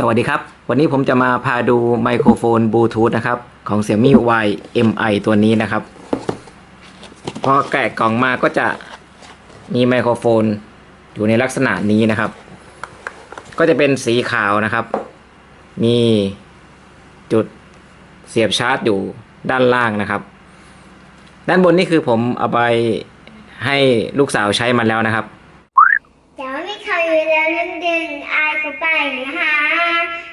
สวัสดีครับ วันนี้ผมจะมาพาดูไมโครโฟนบลูทูธนะครับ ของ Xiaomi Y MI ตัวนี้นะครับ พอแกะกล่องมาก็จะมีไมโครโฟนอยู่ในลักษณะนี้นะครับ ก็จะเป็นสีขาวนะครับ มีจุดเสียบชาร์จอยู่ด้านล่างนะครับ ด้านบนนี่คือผมเอาไปให้ลูกสาวใช้มันแล้วนะครับเดี๋ยวไม่เคยอยู่แล้วเรื่องดึงอายก็ไปนะคะ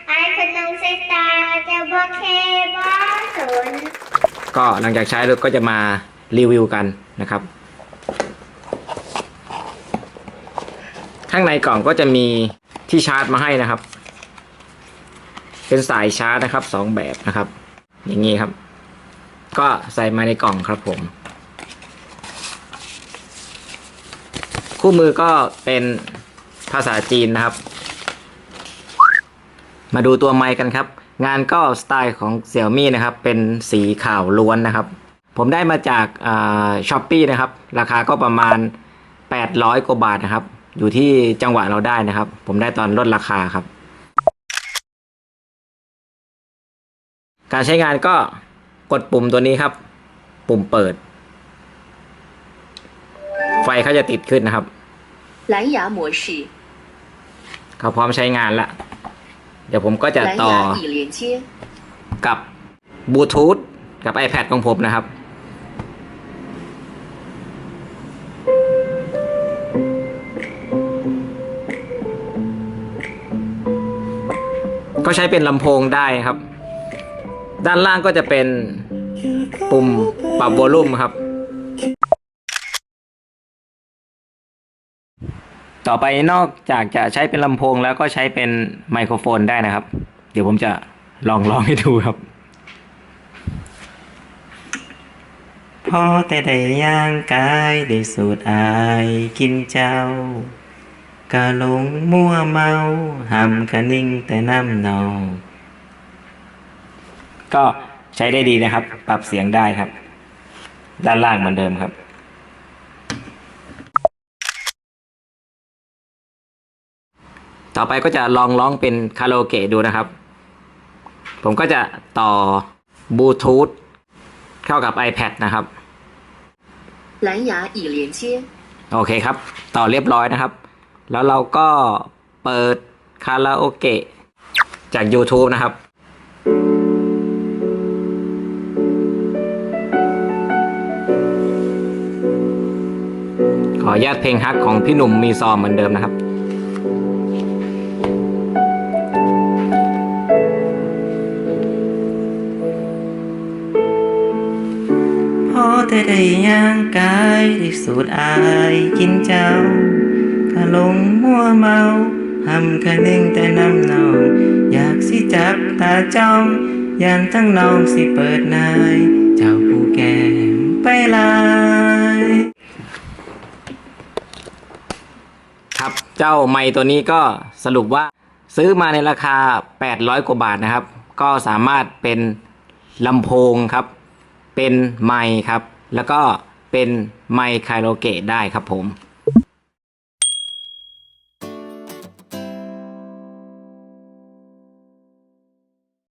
อายก็ต้องใส่ตาจะบอเคบอสนก็หลังจากใช้แล้วก็จะมารีวิวกันนะครับ ข้างในกล่องก็จะมีที่ชาร์จมาให้นะครับ เป็นสายชาร์จนะครับสองแบบนะครับ อย่างนี้ครับ ก็ใส่มาในกล่องครับผม คู่มือก็เป็นภาษาจีนนะครับ มาดูตัวไมค์กันครับ งานก็สไตล์ของ Xiaomi นะครับ เป็นสีขาวล้วนนะครับ ผมได้มาจากช้อปปี้นะครับ ราคาก็ประมาณ 800 กว่าบาทนะครับ อยู่ที่จังหวะเราได้นะครับ ผมได้ตอนลดราคาครับ การใช้งานก็กดปุ่มตัวนี้ครับ ปุ่มเปิด ไฟเขาจะติดขึ้นนะครับเขาพร้อมใช้งานแล้ว เดี๋ยวผมก็จะต่อกับบลูทูธกับ iPad ของผมนะครับ ก็ใช้เป็นลำโพงได้ครับ ด้านล่างก็จะเป็นปุ่มปรับวอลลุ่มครับ ต่อไปนอกจากจะใช้เป็นลำโพงแล้วก็ใช้เป็นไมโครโฟนได้นะครับ เดี๋ยวผมจะลองลองให้ดูครับพอแต่ได้ย่างกายได้สูดอายกินเจ้ากะหลงมั่วเมาหำคะนิ่งแต่น้ำเนาก็ใช้ได้ดีนะครับ ปรับเสียงได้ครับ ด้านล่างเหมือนเดิมครับ ต่อไปก็จะลองร้องเป็นคาราโอเกะดูนะครับ ผมก็จะต่อบลูทูธเข้ากับ iPad นะครับ 蓝牙已连接， โอเคครับ ต่อเรียบร้อยนะครับ แล้วเราก็เปิดคาราโอเกะจาก YouTube นะครับ ขออนุญาตเพลงฮักของพี่หนุ่มมีซอมเหมือนเดิมนะครับ แต่ได้ย่างกายได้สูดอายกินเจ้ากะลงมัวเมาหำคะนึงแต่น้ำนองอยากสิจับตาจ้องยันทั้งน้องสิเปิดนาย เจ้าผู้แก้มไปลายครับเจ้าไม้ตัวนี้ก็สรุปว่าซื้อมาในราคา 800 กว่าบาทนะครับ ก็สามารถเป็นลำโพงครับ เป็นไมค์ครับ แล้วก็เป็นไมค์คาราโอเกะได้ครับผม